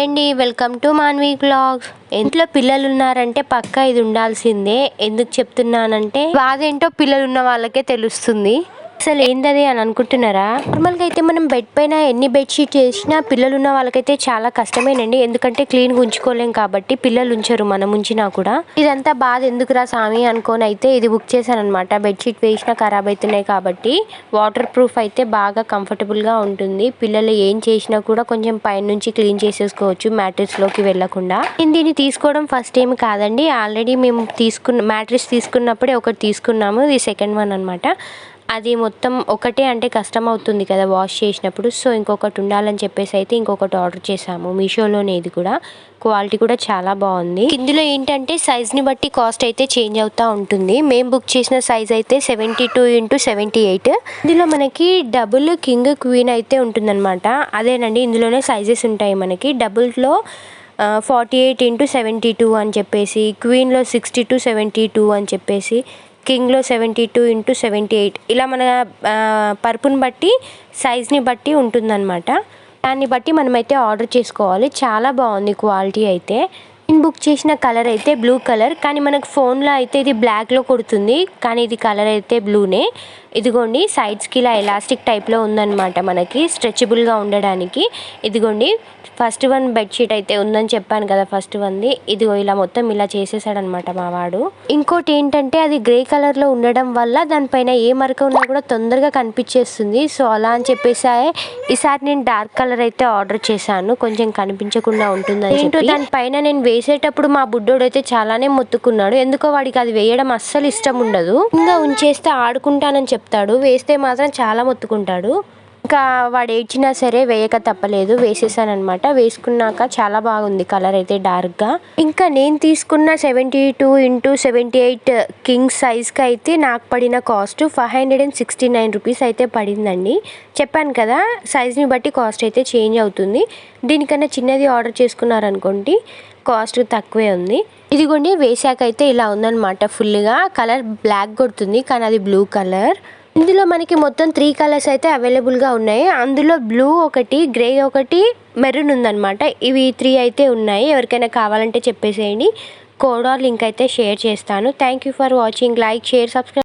అండి welcome to Manvi blogs. ఇంట్లో పిల్లలు ఉన్నారంటే పక్కా ఇది ఉండాల్సిందే. ఎందుకు చెప్తున్నానంటే బాధ ఏంటో పిల్లలు ఉన్న వాళ్ళకే తెలుస్తుంది. అసలు ఏందది అని అనుకుంటున్నారా? నార్మల్గా అయితే మనం బెడ్ పైన ఎన్ని బెడ్షీట్ చేసినా పిల్లలు ఉన్న వాళ్ళకైతే చాలా కష్టమేనండి. ఎందుకంటే క్లీన్గా ఉంచుకోలేం కాబట్టి పిల్లలు ఉంచరు మనం ఉంచినా కూడా. ఇదంతా బాధ ఎందుకురా స్వామి అనుకొని అయితే ఇది బుక్ చేశాను అనమాట బెడ్షీట్ వేసినా ఖరాబ్ అవుతున్నాయి కాబట్టి వాటర్ ప్రూఫ్ అయితే బాగా కంఫర్టబుల్గా ఉంటుంది. పిల్లలు ఏం చేసినా కూడా కొంచెం పైన నుంచి క్లీన్ చేసేసుకోవచ్చు మ్యాట్రిక్స్లోకి వెళ్ళకుండా. నేను దీన్ని తీసుకోవడం ఫస్ట్ ఏమి కాదండి. ఆల్రెడీ మేము తీసుకున్న మ్యాట్రిక్స్ తీసుకున్నప్పుడే ఒకటి తీసుకున్నాము. ఇది సెకండ్ వన్ అనమాట అది మొత్తం ఒకటే అంటే కష్టం అవుతుంది కదా వాష్ చేసినప్పుడు. సో ఇంకొకటి ఉండాలని చెప్పేసి అయితే ఇంకొకటి ఆర్డర్ చేసాము మీషోలోనే ఇది కూడా. క్వాలిటీ కూడా చాలా బాగుంది. ఇందులో ఏంటంటే సైజ్ని బట్టి కాస్ట్ అయితే చేంజ్ అవుతూ ఉంటుంది. మేము బుక్ చేసిన సైజ్ అయితే seventy two into seventy eight. ఇందులో మనకి డబుల్ కింగ్ క్వీన్ అయితే ఉంటుందన్నమాట. అదేనండి ఇందులోనే సైజెస్ ఉంటాయి మనకి. డబుల్లో forty eight into seventy two అని చెప్పేసి క్వీన్లో సిక్స్టీ టూ సెవెంటీ టూ అని చెప్పేసి కింగ్లో seventy two into seventy eight. ఇలా మన పరుపుని బట్టి సైజ్ని బట్టి ఉంటుందన్నమాట. దాన్ని బట్టి మనమైతే ఆర్డర్ చేసుకోవాలి. చాలా బాగుంది క్వాలిటీ అయితే. నేను బుక్ చేసిన కలర్ అయితే బ్లూ కలర్. కానీ మనకు ఫోన్లో అయితే ఇది బ్లాక్లో కొడుతుంది. కానీ ఇది కలర్ అయితే బ్లూనే. ఇదిగోండి సైడ్స్కి ఇలా ఎలాస్టిక్ టైప్లో ఉందన్నమాట మనకి. స్ట్రెచబుల్గా ఉండడానికి. ఇదిగోండి ఫస్ట్ వన్ బెడ్షీట్ అయితే ఉందని చెప్పాను కదా ఫస్ట్ వన్ది ఇదిగో ఇలా మొత్తం ఇలా చేసేసాడనమాట మా వాడు. ఇంకోటి ఏంటంటే అది గ్రే కలర్లో ఉండడం వల్ల దానిపైన ఏ మరక ఉన్నా కూడా తొందరగా కనిపించేస్తుంది. సో అలా అని చెప్పేసి ఈసారి నేను డార్క్ కలర్ అయితే ఆర్డర్ చేశాను. కొంచెం కనిపించకుండా ఉంటుందని ఏంటో దానిపైన నేను వేసేటప్పుడు మా బుడ్డోడు అయితే చాలానే మొత్తుకున్నాడు. ఎందుకో వాడికి అది వేయడం అస్సలు ఇష్టం ఉండదు. ఇంకా ఉంచేస్తే ఆడుకుంటానని చెప్తాడు. వేస్తే మాత్రం చాలా మొత్తుకుంటాడు. ఇంకా వాడు ఏడ్చినా సరే వేయక తప్పలేదు వేసేసానమాట వేసుకున్నాక చాలా బాగుంది కలర్ అయితే డార్క్గా. ఇంకా నేను తీసుకున్న seventy two into seventy eight king సైజ్కి అయితే నాకు పడిన cost five hundred and sixty nine rupees అయితే పడిందండి. చెప్పాను కదా సైజ్ని బట్టి కాస్ట్ అయితే చేంజ్ అవుతుంది. దీనికన్నా చిన్నది ఆర్డర్ చేసుకున్నారనుకోండి కాస్ట్ తక్కువే ఉంది. ఇదిగోండి వేసాక అయితే ఇలా ఉందన్నమాట ఫుల్గా. కలర్ బ్లాక్ కొడుతుంది కానీ అది బ్లూ కలర్. ఇందులో మనకి మొత్తం త్రీ కలర్స్ అయితే అవైలబుల్గా ఉన్నాయి. అందులో బ్లూ ఒకటి గ్రే ఒకటి మెరూన్ ఉందన్నమాట. ఇవి త్రీ అయితే ఉన్నాయి. ఎవరికైనా కావాలంటే చెప్పేసేయండి. కోడా లింక్ అయితే షేర్ చేస్తాను. Thank you for watching like share subscribe